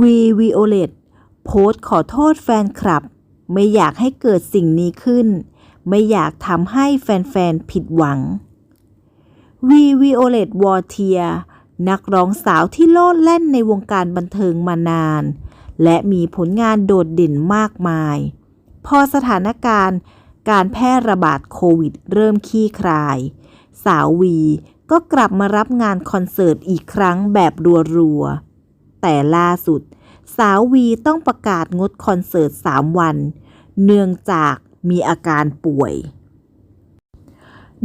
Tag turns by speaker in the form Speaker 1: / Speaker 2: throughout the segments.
Speaker 1: วีวิโอเลตโพสต์ขอโทษแฟนคลับ ไม่อยากให้เกิดสิ่งนี้ขึ้น ไม่อยากทำให้แฟนๆ ผิดหวังวีวิโอเลตวอเทียนักร้องสาวที่โลดแล่นในวงการบันเทิงมานาน และมีผลงานโดดเด่นมากมาย พอสถานการณ์การแพร่ระบาดโควิดเริ่มคลี่คลาย สาววีก็กลับมารับงานคอนเสิร์ตอีกครั้งแบบรัวๆ แต่ล่าสุด สาววีต้องประกาศงดคอนเสิร์ต 3 วัน เนื่องจากมีอาการป่วย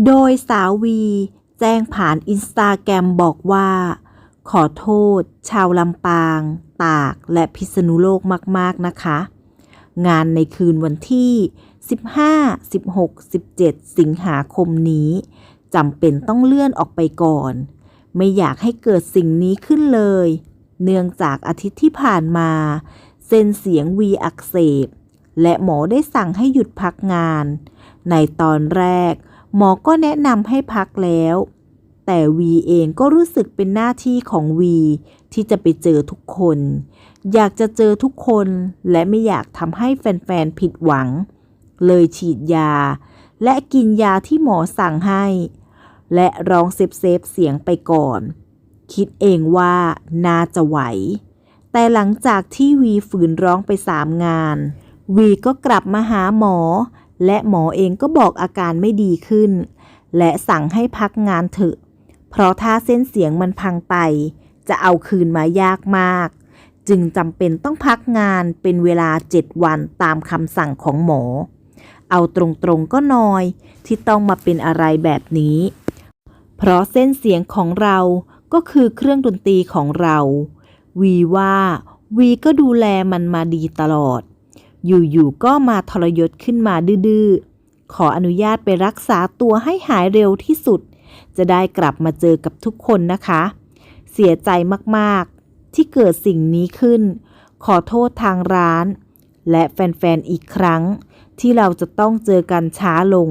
Speaker 1: โดยสาววีแจ้งผ่านอินสตาแกรมบอกว่า ขอโทษ ชาวลำปาง ตากและพิษณุโลกมาก ๆ นะคะ งานในคืนวันที่ 15 16 17 สิงหาคมนี้จำเป็นต้องเลื่อนออกไปก่อน ไม่อยากให้เกิดสิ่งนี้ขึ้นเลย เนื่องจากอาทิตย์ที่ผ่านมาเส้นเสียงวีอักเสบ และหมอได้สั่งให้หยุดพักงาน ในตอนแรก หมอก็แนะนำให้พักแล้ว แต่วีเองก็รู้สึกเป็นหน้าที่ของวีที่จะไปเจอทุกคน อยากจะเจอทุกคนและไม่อยากทำให้แฟนๆผิดหวัง เลยฉีดยา และกินยาที่หมอสั่งให้ และร้องเซฟเซฟเสียงไปก่อน คิดเองว่าน่าจะไหว แต่หลังจากที่วีฝืนร้องไปสามงาน วีก็กลับมาหาหมอ และหมอเองก็บอกอาการไม่ดีขึ้น และสั่งให้พักงานเถอะ เพราะถ้าเส้นเสียงมันพังไป จะเอาคืนมายากมาก จึงจำเป็นต้องพักงานเป็นเวลา7วันตามคำสั่งของหมอ เอาตรงๆก็น้อยที่ต้องมาเป็นอะไรแบบนี้ เพราะเส้นเสียงของเรา ก็คือเครื่องดนตรีของเรา วีว่าวีก็ดูแลมันมาดีตลอด อยู่ๆก็มาทรยศขึ้นมาดื้อๆ ขออนุญาตไปรักษาตัวให้หายเร็วที่สุด จะได้กลับมาเจอกับทุกคนนะคะ เสียใจมากๆ ที่เกิดสิ่งนี้ขึ้น ขอโทษทางร้าน และแฟนๆ อีกครั้ง ที่เราจะต้องเจอกันช้าลง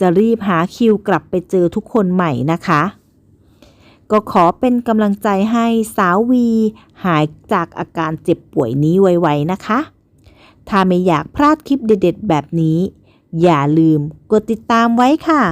Speaker 1: จะรีบหาคิวกลับไปเจอทุกคนใหม่นะคะ ก็ขอเป็นกำลังใจให้สาววีหายจากอาการเจ็บป่วยนี้ไวๆนะคะ ถ้าไม่อยากพลาดคลิปเด็ดๆแบบนี้ อย่าลืมกดติดตามไว้ค่ะ